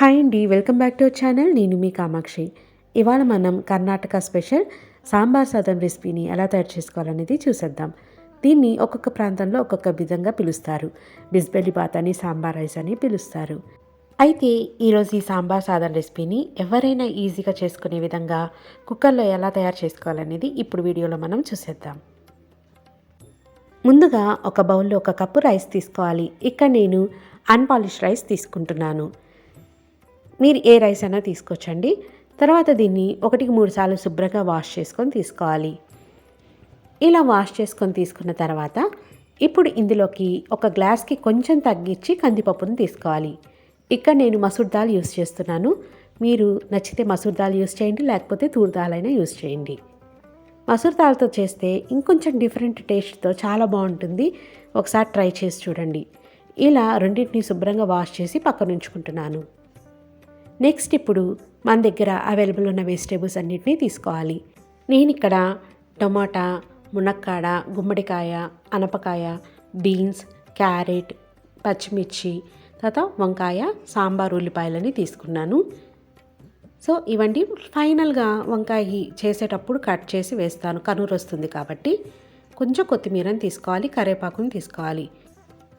Hi అండి welcome back to our channel. నేను మీ కామాక్షి. ఇవాళ మనం కర్ణాటక స్పెషల్ సాంబార్ సాదం రెసిపీని ఎలా తయారు చేసుకోవాలనేది చూసేద్దాం. దీన్ని ఒక్కొక్క ప్రాంతంలో ఒక్కొక్క విధంగా పిలుస్తారు. బిస్బెల్లి బాత్ అని సాంబార్ రైస్ అని పిలుస్తారు. అయితే ఈరోజు ఈ సాంబార్ సాదం రెసిపీని ఎవరైనా ఈజీగా చేసుకునే విధంగా కుక్కర్లో ఎలా తయారు చేసుకోవాలనేది ఇప్పుడు వీడియోలో మనం చూసేద్దాం. ముందుగా ఒక బౌల్లో ఒక కప్పు రైస్ తీసుకోవాలి. ఇక్కడ నేను అన్పాలిష్ రైస్ తీసుకుంటున్నాను. మీరు ఏ రైస్ అయినా తీసుకొచ్చండి తర్వాత దీన్ని ఒకటికి మూడు సార్లు శుభ్రంగా వాష్ చేసుకొని తీసుకోవాలి. ఇలా వాష్ చేసుకొని తీసుకున్న తర్వాత ఇప్పుడు ఇందులోకి ఒక గ్లాస్కి కొంచెం తగ్గించి కందిపప్పును తీసుకోవాలి. ఇక్కడ నేను మసూర్ దాల్ యూస్ చేస్తున్నాను. మీరు నచ్చితే మసూర్ దాల్ యూస్ చేయండి లేకపోతే తూర్ దాల్ అయినా యూస్ చేయండి. మసూర్ దాల్తో చేస్తే ఇంకొంచెం డిఫరెంట్ టేస్ట్తో చాలా బాగుంటుంది. ఒకసారి ట్రై చేసి చూడండి. ఇలా రెండింటిని శుభ్రంగా వాష్ చేసి పక్కన ఉంచుకుంటున్నాను. నెక్స్ట్ ఇప్పుడు మన దగ్గర అవైలబుల్ ఉన్న వెజిటేబుల్స్ అన్నిటినీ తీసుకోవాలి. నేను ఇక్కడ టమాటా మునక్కాడ గుమ్మడికాయ అనపకాయ బీన్స్ క్యారెట్ పచ్చిమిర్చి తర్వాత వంకాయ సాంబార్ ఉల్లిపాయలని తీసుకున్నాను. సో ఇవన్నీ ఫైనల్గా వంకాయ చేసేటప్పుడు కట్ చేసి వేస్తాను. కనూరు వస్తుంది కాబట్టి కొంచెం కొత్తిమీరని తీసుకోవాలి కరివేపాకుని తీసుకోవాలి.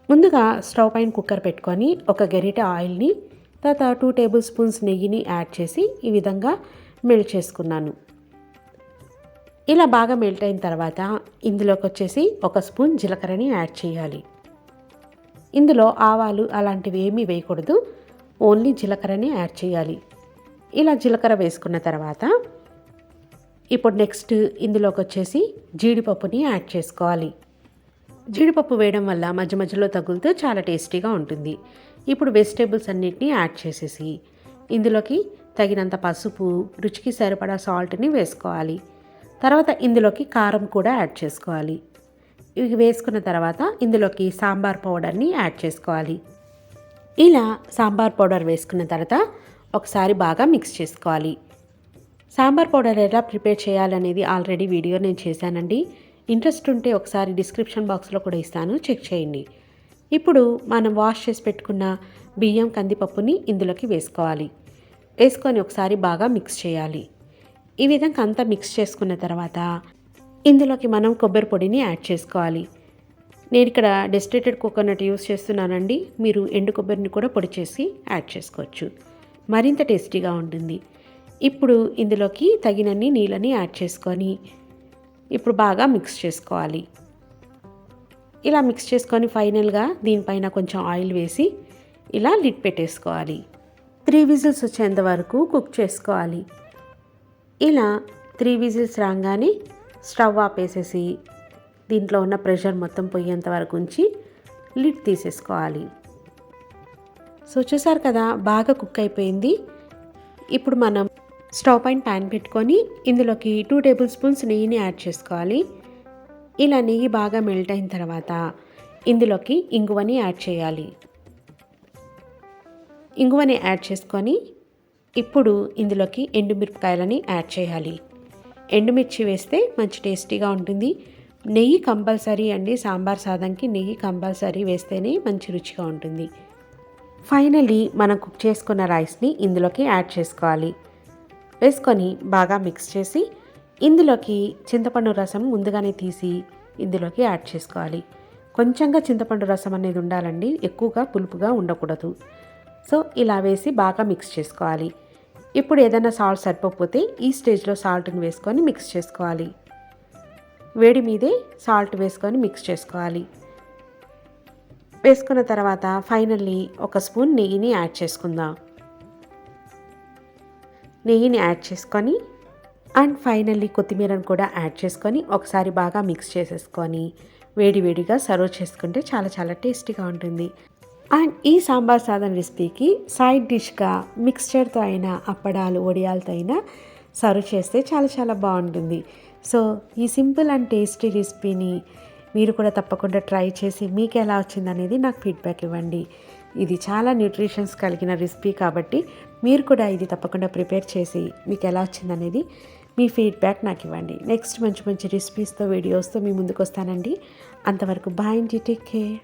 ముందుగా స్టవ్ పైన కుక్కర్ పెట్టుకొని ఒక గరిట ఆయిల్ని తర్వాత టూ టేబుల్ స్పూన్స్ నెయ్యిని యాడ్ చేసి ఈ విధంగా మెల్ట్ చేసుకున్నాను. ఇలా బాగా మెల్ట్ అయిన తర్వాత ఇందులోకి వచ్చేసి ఒక స్పూన్ జీలకర్రని యాడ్ చేయాలి. ఇందులో ఆవాలు అలాంటివి ఏమీ వేయకూడదు. ఓన్లీ జీలకర్రని యాడ్ చేయాలి. ఇలా జీలకర్ర వేసుకున్న తర్వాత ఇప్పుడు నెక్స్ట్ ఇందులోకి వచ్చేసి జీడిపప్పుని యాడ్ చేసుకోవాలి. జీడిపప్పు వేయడం వల్ల మధ్య మధ్యలో తగులుతూ చాలా టేస్టీగా ఉంటుంది. ఇప్పుడు వెజిటేబుల్స్ అన్నిటినీ యాడ్ చేసేసి ఇందులోకి తగినంత పసుపు రుచికి సరిపడా సాల్ట్ని వేసుకోవాలి. తర్వాత ఇందులోకి కారం కూడా యాడ్ చేసుకోవాలి. ఇవి వేసుకున్న తర్వాత ఇందులోకి సాంబార్ పౌడర్ని యాడ్ చేసుకోవాలి. ఇలా సాంబార్ పౌడర్ వేసుకున్న తర్వాత ఒకసారి బాగా మిక్స్ చేసుకోవాలి. సాంబార్ పౌడర్ ఎలా ప్రిపేర్ చేయాలనేది ఆల్రెడీ వీడియో నేను చేశానండి. ఇంట్రెస్ట్ ఉంటే ఒకసారి డిస్క్రిప్షన్ బాక్స్లో కూడా ఇస్తాను. చెక్ చేయండి. ఇప్పుడు మనం వాష్ చేసి పెట్టుకున్న బియ్యం కందిపప్పుని ఇందులోకి వేసుకోవాలి. వేసుకొని ఒకసారి బాగా మిక్స్ చేయాలి. ఈ విధంగా అంతా మిక్స్ చేసుకున్న తర్వాత ఇందులోకి మనం కొబ్బరి పొడిని యాడ్ చేసుకోవాలి. నేను ఇక్కడ డెస్టిలేటెడ్ కోకోనట్ యూస్ చేస్తున్నానండి. మీరు ఎండు కొబ్బరిని కూడా పొడి చేసి యాడ్ చేసుకోవచ్చు. మరింత టేస్టీగా ఉంటుంది. ఇప్పుడు ఇందులోకి తగినన్ని నీళ్ళని యాడ్ చేసుకొని ఇప్పుడు బాగా మిక్స్ చేసుకోవాలి. ఇలా మిక్స్ చేసుకొని ఫైనల్గా దీనిపైన కొంచెం ఆయిల్ వేసి ఇలా లిడ్ పెట్టేసుకోవాలి. త్రీ విజిల్స్ వచ్చేంత వరకు కుక్ చేసుకోవాలి. ఇలా త్రీ విజిల్స్ రాగానే స్టవ్ ఆపేసేసి దీంట్లో ఉన్న ప్రెషర్ మొత్తం పోయేంత వరకు ఉంచి లిడ్ తీసేసుకోవాలి. సో చూసారు కదా బాగా కుక్ అయిపోయింది. ఇప్పుడు మనం స్టవ్ పైన ప్యాన్ పెట్టుకొని ఇందులోకి టూ టేబుల్ స్పూన్స్ నెయ్యిని యాడ్ చేసుకోవాలి. ఇలా నెయ్యి బాగా మెల్ట్ అయిన తర్వాత ఇందులోకి ఇంగువని యాడ్ చేయాలి. ఇంగువని యాడ్ చేసుకొని ఇప్పుడు ఇందులోకి ఎండుమిరపకాయలని యాడ్ చేయాలి. ఎండుమిర్చి వేస్తే మంచి టేస్టీగా ఉంటుంది. నెయ్యి కంపల్సరీ అండి. సాంబార్ సాదంకి నెయ్యి కంపల్సరీ వేస్తేనే మంచి రుచిగా ఉంటుంది. ఫైనలీ మనం కుక్ చేసుకున్న రైస్ని ఇందులోకి యాడ్ చేసుకోవాలి. వేసుకొని బాగా మిక్స్ చేసి ఇందులోకి చింతపండు రసం ముందుగానే తీసి ఇందులోకి యాడ్ చేసుకోవాలి. కొంచెంగా చింతపండు రసం అనేది ఉండాలండి. ఎక్కువగా పులుపుగా ఉండకూడదు. సో ఇలా వేసి బాగా మిక్స్ చేసుకోవాలి. ఇప్పుడు ఏదైనా సాల్ట్ సరిపోతే ఈ స్టేజ్లో సాల్ట్ని వేసుకొని మిక్స్ చేసుకోవాలి. వేడి మీదే సాల్ట్ వేసుకొని మిక్స్ చేసుకోవాలి. వేసుకున్న తర్వాత ఫైనల్లీ ఒక స్పూన్ నెయ్యిని యాడ్ చేసుకుందాం. నెయ్యిని యాడ్ చేసుకొని అండ్ ఫైనల్లీ కొత్తిమీరను కూడా యాడ్ చేసుకొని ఒకసారి బాగా మిక్స్ చేసేసుకొని వేడివేడిగా సర్వ్ చేసుకుంటే చాలా చాలా టేస్టీగా ఉంటుంది. అండ్ ఈ సాంబార్ సాదం రెసిపీకి సైడ్ డిష్గా మిక్స్చర్తో అయినా అప్పడాలు వడియాలతో అయినా సర్వ్ చేస్తే చాలా చాలా బాగుంటుంది. సో ఈ సింపుల్ అండ్ టేస్టీ రెసిపీని మీరు కూడా తప్పకుండా ట్రై చేసి మీకు ఎలా వచ్చిందనేది నాకు ఫీడ్బ్యాక్ ఇవ్వండి. ఇది చాలా న్యూట్రిషన్స్ కలిగిన రెసిపీ కాబట్టి మీరు కూడా ఇది తప్పకుండా ప్రిపేర్ చేసి మీకు ఎలా వచ్చిందనేది మీ ఫీడ్బ్యాక్ నాకు ఇవ్వండి. నెక్స్ట్ మంచి మంచి రెసిపీస్తో వీడియోస్తో మీ ముందుకు వస్తానండి అంతవరకు బాయ్ అండి. Take care